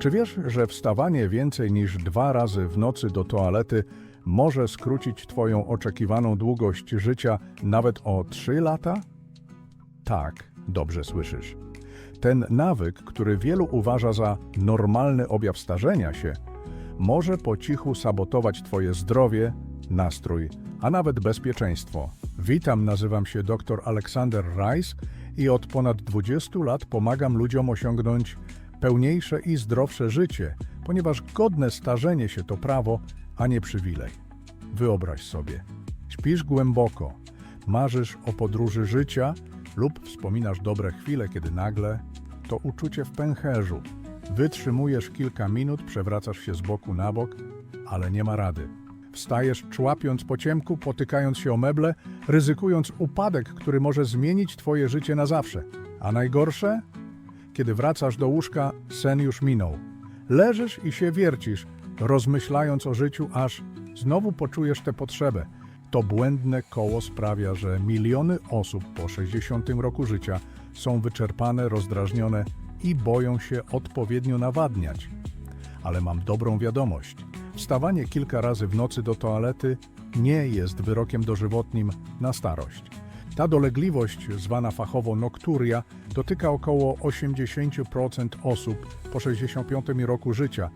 Czy wiesz, że wstawanie więcej niż dwa razy w nocy do toalety może skrócić Twoją oczekiwaną długość życia nawet o 3 lata? Tak, dobrze słyszysz. Ten nawyk, który wielu uważa za normalny objaw starzenia się, może po cichu sabotować Twoje zdrowie, nastrój, a nawet bezpieczeństwo. Witam, nazywam się dr Aleksander Rice i od ponad 20 lat pomagam ludziom osiągnąć pełniejsze i zdrowsze życie, ponieważ godne starzenie się to prawo, a nie przywilej. Wyobraź sobie, śpisz głęboko, marzysz o podróży życia lub wspominasz dobre chwile, kiedy nagle to uczucie w pęcherzu. Wytrzymujesz kilka minut, przewracasz się z boku na bok, ale nie ma rady. Wstajesz człapiąc po ciemku, potykając się o meble, ryzykując upadek, który może zmienić twoje życie na zawsze. A najgorsze? Kiedy wracasz do łóżka, sen już minął. Leżysz i się wiercisz, rozmyślając o życiu, aż znowu poczujesz tę potrzebę. To błędne koło sprawia, że miliony osób po 60 roku życia są wyczerpane, rozdrażnione i boją się odpowiednio nawadniać. Ale mam dobrą wiadomość. Wstawanie kilka razy w nocy do toalety nie jest wyrokiem dożywotnim na starość. Ta dolegliwość, zwana fachowo nokturia, dotyka około 80% osób po 65 roku życia,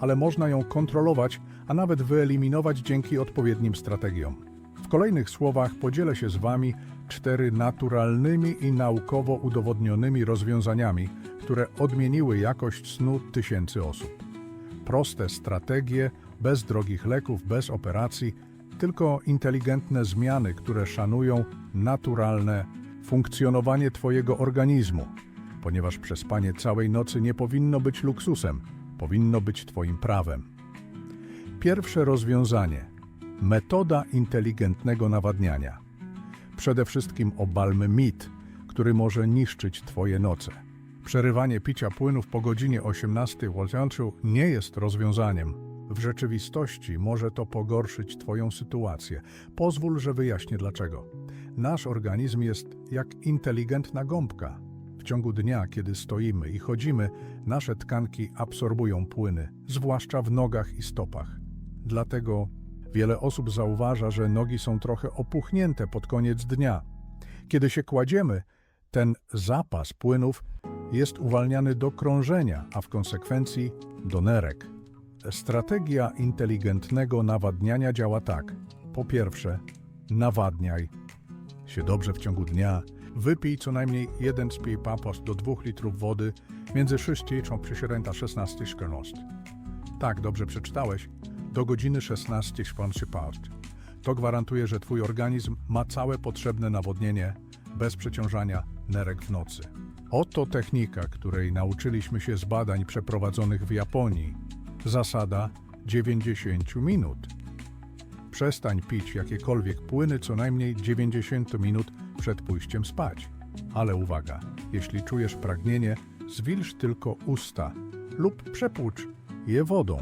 ale można ją kontrolować, a nawet wyeliminować dzięki odpowiednim strategiom. W kolejnych słowach podzielę się z Wami cztery naturalnymi i naukowo udowodnionymi rozwiązaniami, które odmieniły jakość snu tysięcy osób. Proste strategie, bez drogich leków, bez operacji, tylko inteligentne zmiany, które szanują naturalne funkcjonowanie Twojego organizmu, ponieważ przespanie całej nocy nie powinno być luksusem, powinno być Twoim prawem. Pierwsze rozwiązanie metoda inteligentnego nawadniania. Przede wszystkim obalmy mit, który może niszczyć Twoje noce. Przerywanie picia płynów po godzinie 18 łączu nie jest rozwiązaniem. W rzeczywistości może to pogorszyć Twoją sytuację. Pozwól, że wyjaśnię dlaczego. Nasz organizm jest jak inteligentna gąbka. W ciągu dnia, kiedy stoimy i chodzimy, nasze tkanki absorbują płyny, zwłaszcza w nogach i stopach. Dlatego wiele osób zauważa, że nogi są trochę opuchnięte pod koniec dnia. Kiedy się kładziemy, ten zapas płynów jest uwalniany do krążenia, a w konsekwencji do nerek. Strategia inteligentnego nawadniania działa tak. Po pierwsze, nawadniaj się dobrze w ciągu dnia. Wypij co najmniej jeden spij papos do 2 litrów wody między 6 a 16 szklanost. Tak, dobrze przeczytałeś. Do godziny 16 śpiący part. To gwarantuje, że Twój organizm ma całe potrzebne nawodnienie bez przeciążania nerek w nocy. Oto technika, której nauczyliśmy się z badań przeprowadzonych w Japonii. Zasada 90 minut. Przestań pić jakiekolwiek płyny co najmniej 90 minut przed pójściem spać. Ale uwaga, jeśli czujesz pragnienie, zwilż tylko usta lub przepłucz je wodą.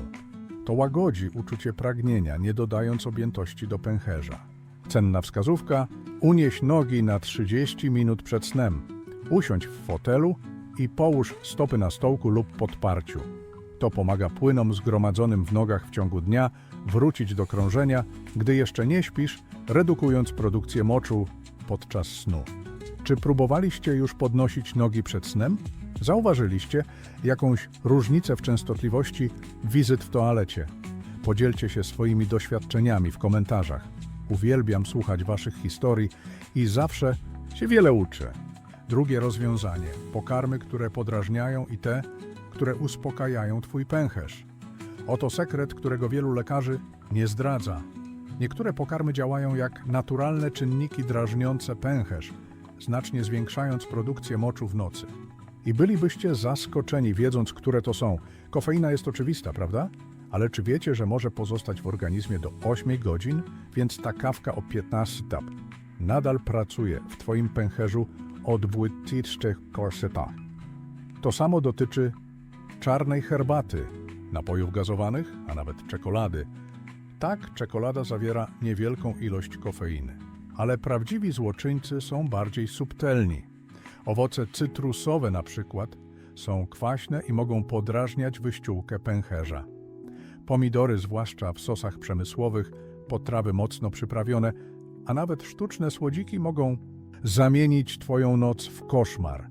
To łagodzi uczucie pragnienia, nie dodając objętości do pęcherza. Cenna wskazówka: unieś nogi na 30 minut przed snem. Usiądź w fotelu i połóż stopy na stołku lub podparciu. To pomaga płynom zgromadzonym w nogach w ciągu dnia wrócić do krążenia, gdy jeszcze nie śpisz, redukując produkcję moczu podczas snu. Czy próbowaliście już podnosić nogi przed snem? Zauważyliście jakąś różnicę w częstotliwości wizyt w toalecie? Podzielcie się swoimi doświadczeniami w komentarzach. Uwielbiam słuchać Waszych historii i zawsze się wiele uczę. Drugie rozwiązanie: pokarmy, które podrażniają i te, które uspokajają Twój pęcherz. Oto sekret, którego wielu lekarzy nie zdradza. Niektóre pokarmy działają jak naturalne czynniki drażniące pęcherz, znacznie zwiększając produkcję moczu w nocy. I bylibyście zaskoczeni, wiedząc, które to są. Kofeina jest oczywista, prawda? Ale czy wiecie, że może pozostać w organizmie do 8 godzin? Więc ta kawka o 15 tap nadal pracuje w Twoim pęcherzu o 24 korsetach. To samo dotyczy czarnej herbaty, napojów gazowanych, a nawet czekolady. Tak, czekolada zawiera niewielką ilość kofeiny, ale prawdziwi złoczyńcy są bardziej subtelni. Owoce cytrusowe na przykład Są kwaśne i mogą podrażniać wyściółkę pęcherza. Pomidory, zwłaszcza w sosach przemysłowych, potrawy mocno przyprawione, a nawet sztuczne słodziki mogą zamienić Twoją noc w koszmar.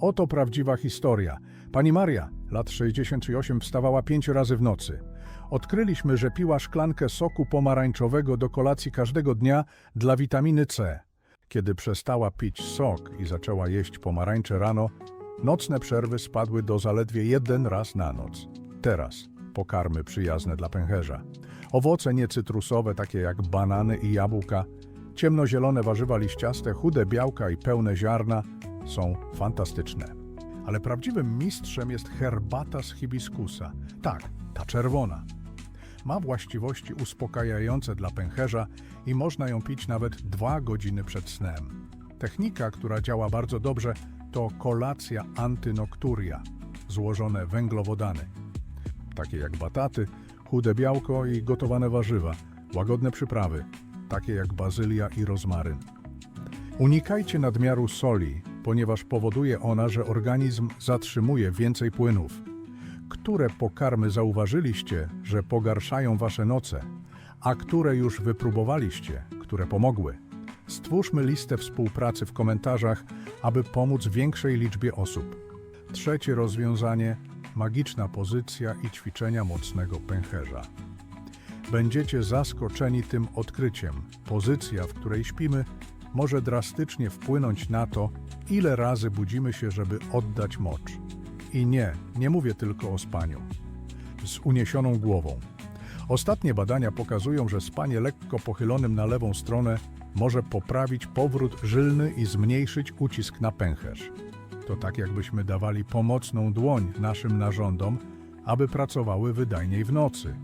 Oto prawdziwa historia. Pani Maria, lat 68, wstawała pięć razy w nocy. Odkryliśmy, że piła szklankę soku pomarańczowego do kolacji każdego dnia dla witaminy C. Kiedy przestała pić sok i zaczęła jeść pomarańcze rano, nocne przerwy spadły do zaledwie jeden raz na noc. Teraz pokarmy przyjazne dla pęcherza. Owoce niecytrusowe, takie jak banany i jabłka, ciemnozielone warzywa liściaste, chude białka i pełne ziarna są fantastyczne. Ale prawdziwym mistrzem jest herbata z hibiskusa. Tak, ta czerwona. Ma właściwości uspokajające dla pęcherza i można ją pić nawet dwa godziny przed snem. Technika, która działa bardzo dobrze, to kolacja antynokturia, złożone węglowodany, takie jak bataty, chude białko i gotowane warzywa, łagodne przyprawy, takie jak bazylia i rozmaryn. Unikajcie nadmiaru soli, ponieważ powoduje ona, że organizm zatrzymuje więcej płynów. Które pokarmy zauważyliście, że pogarszają wasze noce, a które już wypróbowaliście, które pomogły? Stwórzmy listę współpracy w komentarzach, aby pomóc większej liczbie osób. Trzecie rozwiązanie magiczna pozycja i ćwiczenia mocnego pęcherza. Będziecie zaskoczeni tym odkryciem. Pozycja, w której śpimy, może drastycznie wpłynąć na to, ile razy budzimy się, żeby oddać mocz. I nie, nie mówię tylko o spaniu. Z uniesioną głową. Ostatnie badania pokazują, że spanie lekko pochylonym na lewą stronę może poprawić powrót żylny i zmniejszyć ucisk na pęcherz. To tak jakbyśmy dawali pomocną dłoń naszym narządom, aby pracowały wydajniej w nocy.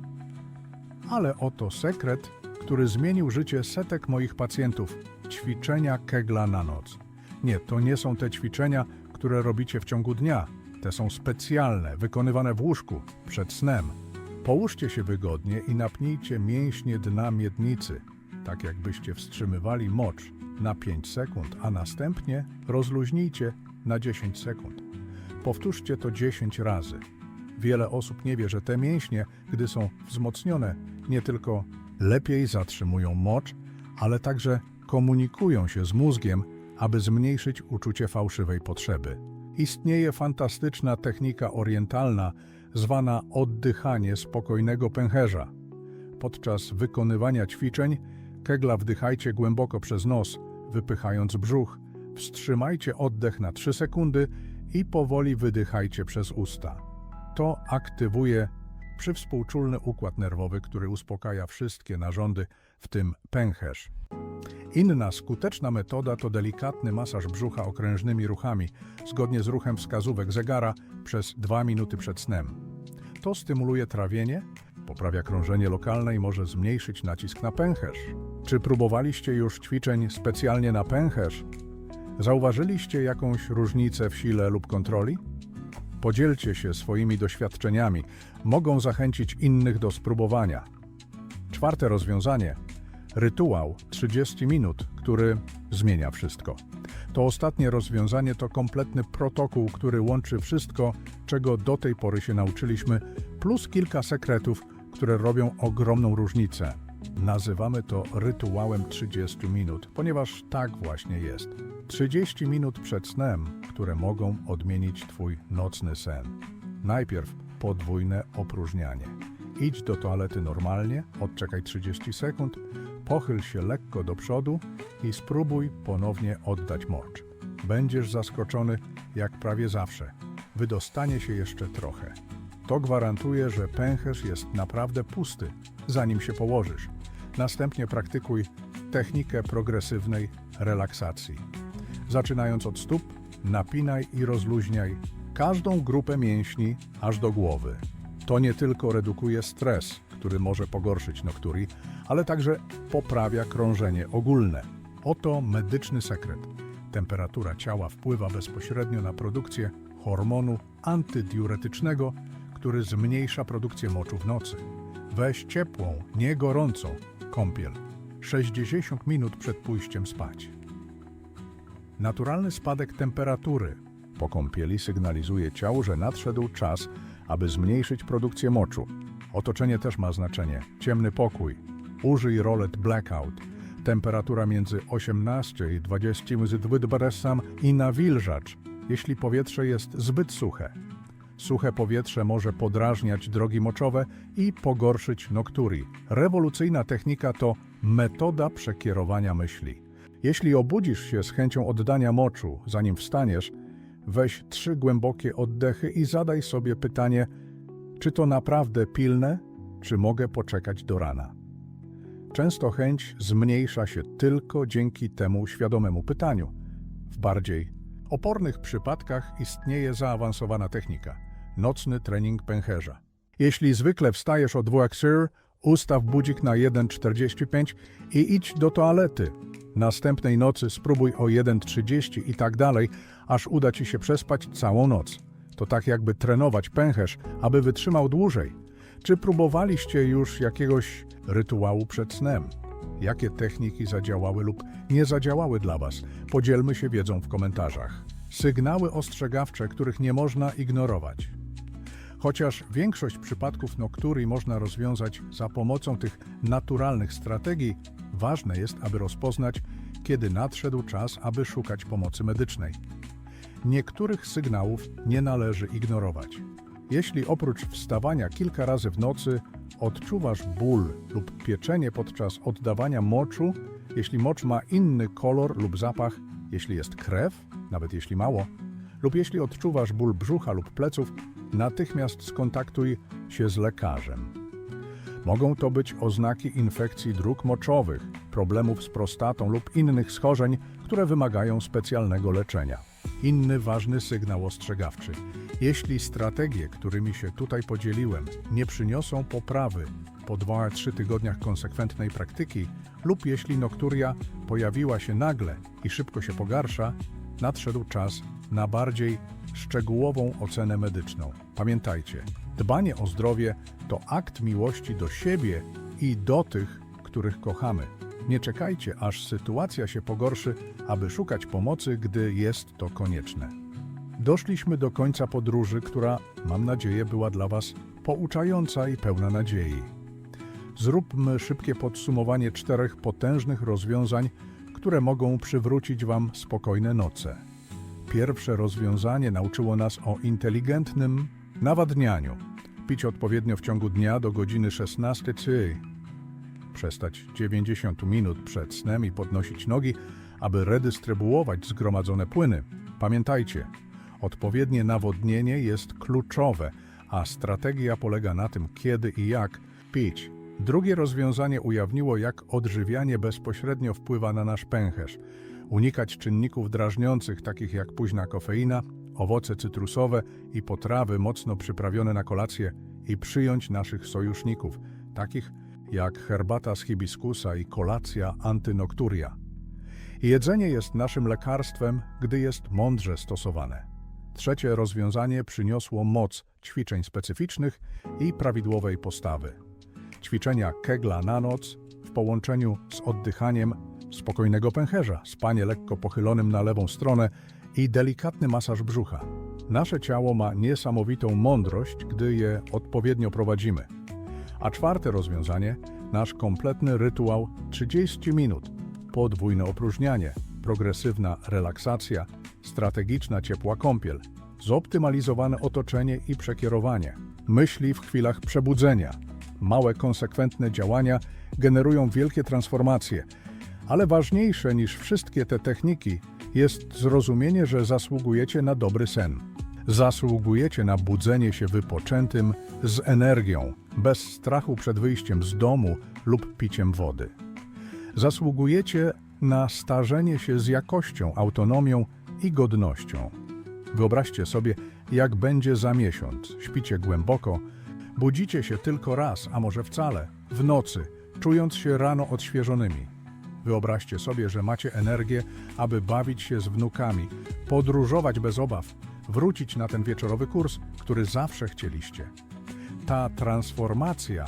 Ale oto sekret, który zmienił życie setek moich pacjentów ćwiczenia kegla na noc. Nie, to nie są te ćwiczenia, które robicie w ciągu dnia. Te są specjalne, wykonywane w łóżku, przed snem. Połóżcie się wygodnie i napnijcie mięśnie dna miednicy, tak jakbyście wstrzymywali mocz na 5 sekund, a następnie rozluźnijcie na 10 sekund. Powtórzcie to 10 razy. Wiele osób nie wie, że te mięśnie, gdy są wzmocnione, nie tylko lepiej zatrzymują mocz, ale także komunikują się z mózgiem, aby zmniejszyć uczucie fałszywej potrzeby. Istnieje fantastyczna technika orientalna zwana oddychanie spokojnego pęcherza. Podczas wykonywania ćwiczeń kegla wdychajcie głęboko przez nos, wypychając brzuch, wstrzymajcie oddech na 3 sekundy i powoli wydychajcie przez usta. To aktywuje przywspółczulny układ nerwowy, który uspokaja wszystkie narządy, w tym pęcherz. Inna skuteczna metoda to delikatny masaż brzucha okrężnymi ruchami, zgodnie z ruchem wskazówek zegara przez 2 minuty przed snem. To stymuluje trawienie, poprawia krążenie lokalne i może zmniejszyć nacisk na pęcherz. Czy próbowaliście już ćwiczeń specjalnie na pęcherz? Zauważyliście jakąś różnicę w sile lub kontroli? Podzielcie się swoimi doświadczeniami, mogą zachęcić innych do spróbowania. Czwarte rozwiązanie rytuał 30 minut, który zmienia wszystko. To ostatnie rozwiązanie to kompletny protokół, który łączy wszystko, czego do tej pory się nauczyliśmy, plus kilka sekretów, które robią ogromną różnicę. Nazywamy to rytuałem 30 minut, ponieważ tak właśnie jest. 30 minut przed snem, które mogą odmienić Twój nocny sen. Najpierw podwójne opróżnianie. Idź do toalety normalnie, odczekaj 30 sekund, pochyl się lekko do przodu i spróbuj ponownie oddać mocz. Będziesz zaskoczony, jak prawie zawsze. Wydostanie się jeszcze trochę. To gwarantuje, że pęcherz jest naprawdę pusty, zanim się położysz. Następnie praktykuj technikę progresywnej relaksacji. Zaczynając od stóp, napinaj i rozluźniaj każdą grupę mięśni aż do głowy. To nie tylko redukuje stres, który może pogorszyć nokturi, ale także poprawia krążenie ogólne. Oto medyczny sekret. Temperatura ciała wpływa bezpośrednio na produkcję hormonu antydiuretycznego, który zmniejsza produkcję moczu w nocy. Weź ciepłą, nie gorącą, kąpiel 60 minut przed pójściem spać. Naturalny spadek temperatury po kąpieli sygnalizuje ciału, że nadszedł czas, aby zmniejszyć produkcję moczu. Otoczenie też ma znaczenie. Ciemny pokój. Użyj rolet blackout. Temperatura między 18 i 22 sam i nawilżacz, jeśli powietrze jest zbyt suche. Suche powietrze może podrażniać drogi moczowe i pogorszyć nokturi. Rewolucyjna technika to metoda przekierowania myśli. Jeśli obudzisz się z chęcią oddania moczu, zanim wstaniesz, weź trzy głębokie oddechy i zadaj sobie pytanie, czy to naprawdę pilne, czy mogę poczekać do rana. Często chęć zmniejsza się tylko dzięki temu świadomemu pytaniu. W bardziej opornych przypadkach istnieje zaawansowana technika nocny trening pęcherza. Jeśli zwykle wstajesz o 2 sir, ustaw budzik na 1.45 i idź do toalety. Następnej nocy spróbuj o 1.30 i tak dalej, aż uda ci się przespać całą noc. To tak jakby trenować pęcherz, aby wytrzymał dłużej. Czy próbowaliście już jakiegoś rytuału przed snem? Jakie techniki zadziałały lub nie zadziałały dla Was? Podzielmy się wiedzą w komentarzach. Sygnały ostrzegawcze, których nie można ignorować. Chociaż większość przypadków nokturii można rozwiązać za pomocą tych naturalnych strategii, ważne jest, aby rozpoznać, kiedy nadszedł czas, aby szukać pomocy medycznej. Niektórych sygnałów nie należy ignorować. Jeśli oprócz wstawania kilka razy w nocy odczuwasz ból lub pieczenie podczas oddawania moczu, jeśli mocz ma inny kolor lub zapach, jeśli jest krew, nawet jeśli mało, lub jeśli odczuwasz ból brzucha lub pleców, natychmiast skontaktuj się z lekarzem. Mogą to być oznaki infekcji dróg moczowych, problemów z prostatą lub innych schorzeń, które wymagają specjalnego leczenia. Inny ważny sygnał ostrzegawczy. Jeśli strategie, którymi się tutaj podzieliłem, nie przyniosą poprawy po 2-3 tygodniach konsekwentnej praktyki lub jeśli nokturia pojawiła się nagle i szybko się pogarsza, nadszedł czas na bardziej szczegółową ocenę medyczną. Pamiętajcie, dbanie o zdrowie to akt miłości do siebie i do tych, których kochamy. Nie czekajcie, aż sytuacja się pogorszy, aby szukać pomocy, gdy jest to konieczne. Doszliśmy do końca podróży, która, mam nadzieję, była dla Was pouczająca i pełna nadziei. Zróbmy szybkie podsumowanie czterech potężnych rozwiązań, które mogą przywrócić Wam spokojne noce. Pierwsze rozwiązanie nauczyło nas o inteligentnym nawadnianiu. Pić odpowiednio w ciągu dnia do godziny 16 czy przestać 90 minut przed snem i podnosić nogi, aby redystrybuować zgromadzone płyny. Pamiętajcie, odpowiednie nawodnienie jest kluczowe, a strategia polega na tym, kiedy i jak pić. Drugie rozwiązanie ujawniło, jak odżywianie bezpośrednio wpływa na nasz pęcherz. Unikać czynników drażniących, takich jak późna kofeina, owoce cytrusowe i potrawy mocno przyprawione na kolację i przyjąć naszych sojuszników, takich jak herbata z hibiskusa i kolacja antynokturia. Jedzenie jest naszym lekarstwem, gdy jest mądrze stosowane. Trzecie rozwiązanie przyniosło moc ćwiczeń specyficznych i prawidłowej postawy. Ćwiczenia kegla na noc w połączeniu z oddychaniem spokojnego pęcherza, spanie lekko pochylonym na lewą stronę i delikatny masaż brzucha. Nasze ciało ma niesamowitą mądrość, gdy je odpowiednio prowadzimy. A czwarte rozwiązanie, nasz kompletny rytuał 30 minut, podwójne opróżnianie, progresywna relaksacja, strategiczna ciepła kąpiel, zoptymalizowane otoczenie i przekierowanie, myśli w chwilach przebudzenia. Małe, konsekwentne działania generują wielkie transformacje, ale ważniejsze niż wszystkie te techniki jest zrozumienie, że zasługujecie na dobry sen. Zasługujecie na budzenie się wypoczętym, z energią, bez strachu przed wyjściem z domu lub piciem wody. Zasługujecie na starzenie się z jakością, autonomią i godnością. Wyobraźcie sobie, jak będzie za miesiąc. Śpicie głęboko, budzicie się tylko raz, a może wcale, w nocy, czując się rano odświeżonymi. Wyobraźcie sobie, że macie energię, aby bawić się z wnukami, podróżować bez obaw, wrócić na ten wieczorowy kurs, który zawsze chcieliście. Ta transformacja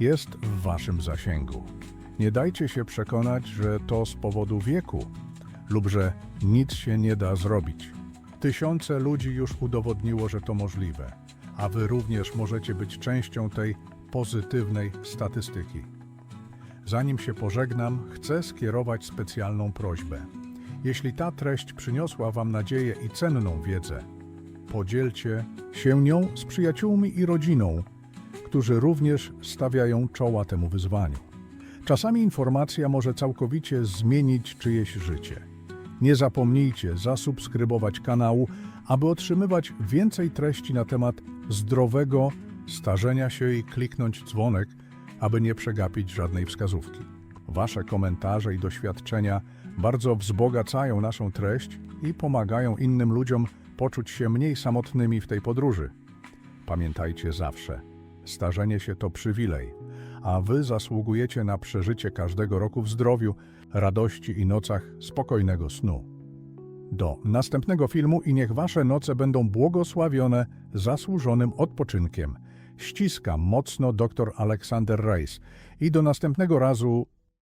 jest w waszym zasięgu. Nie dajcie się przekonać, że to z powodu wieku lub że nic się nie da zrobić. Tysiące ludzi już udowodniło, że to możliwe, a wy również możecie być częścią tej pozytywnej statystyki. Zanim się pożegnam, chcę skierować specjalną prośbę. Jeśli ta treść przyniosła Wam nadzieję i cenną wiedzę, podzielcie się nią z przyjaciółmi i rodziną, którzy również stawiają czoła temu wyzwaniu. Czasami informacja może całkowicie zmienić czyjeś życie. Nie zapomnijcie zasubskrybować kanału, aby otrzymywać więcej treści na temat zdrowego starzenia się i kliknąć dzwonek, aby nie przegapić żadnej wskazówki. Wasze komentarze i doświadczenia bardzo wzbogacają naszą treść i pomagają innym ludziom poczuć się mniej samotnymi w tej podróży. Pamiętajcie zawsze, starzenie się to przywilej, a wy zasługujecie na przeżycie każdego roku w zdrowiu, radości i nocach spokojnego snu. Do następnego filmu i niech wasze noce będą błogosławione zasłużonym odpoczynkiem. Ściskam mocno dr Aleksander Reis i do następnego razu